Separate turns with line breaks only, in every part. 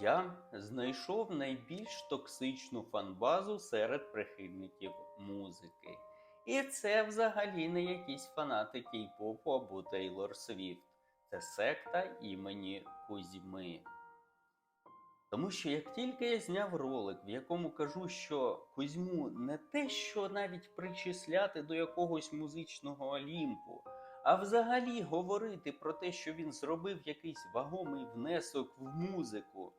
Я знайшов найбільш токсичну фанбазу серед прихильників музики. І це взагалі не якісь фанати кей-попу або Тейлор Свіфт. Це секта імені Кузьми. Тому що як тільки я зняв ролик, в якому кажу, що Кузьму не те, що навіть причисляти до якогось музичного олімпу, а взагалі говорити про те, що він зробив якийсь вагомий внесок в музику,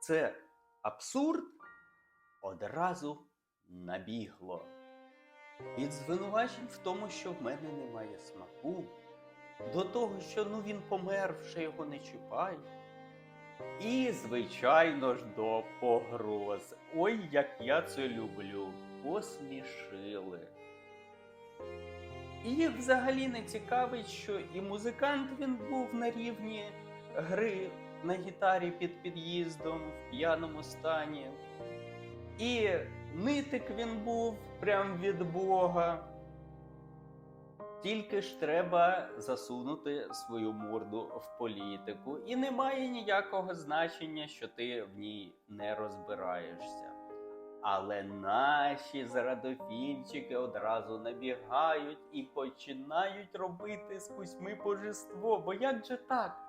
це абсурд, одразу набігло. Від звинувачень в тому, що в мене немає смаку, до того, що ну він помер, вже його не чіпай. І, звичайно ж, до погроз. Ой, як я це люблю. Посмішили. І їх взагалі не цікавить, що і музикант він був на рівні гри на гітарі під під'їздом в п'яному стані. І нитик він був прям від Бога. Тільки ж треба засунути свою морду в політику, і немає ніякого значення, що ти в ній не розбираєшся. Але наші зрадофільчики одразу набігають і починають робити з кузьми божество. Бо як же так?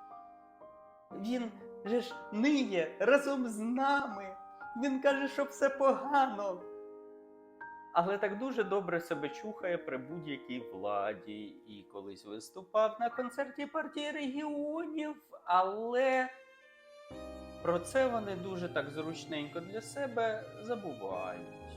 Він же ж ниє разом з нами. Він каже, що все погано. Але так дуже добре себе чухає при будь-якій владі і колись виступав на концерті партії регіонів, але про це вони дуже так зручненько для себе забувають.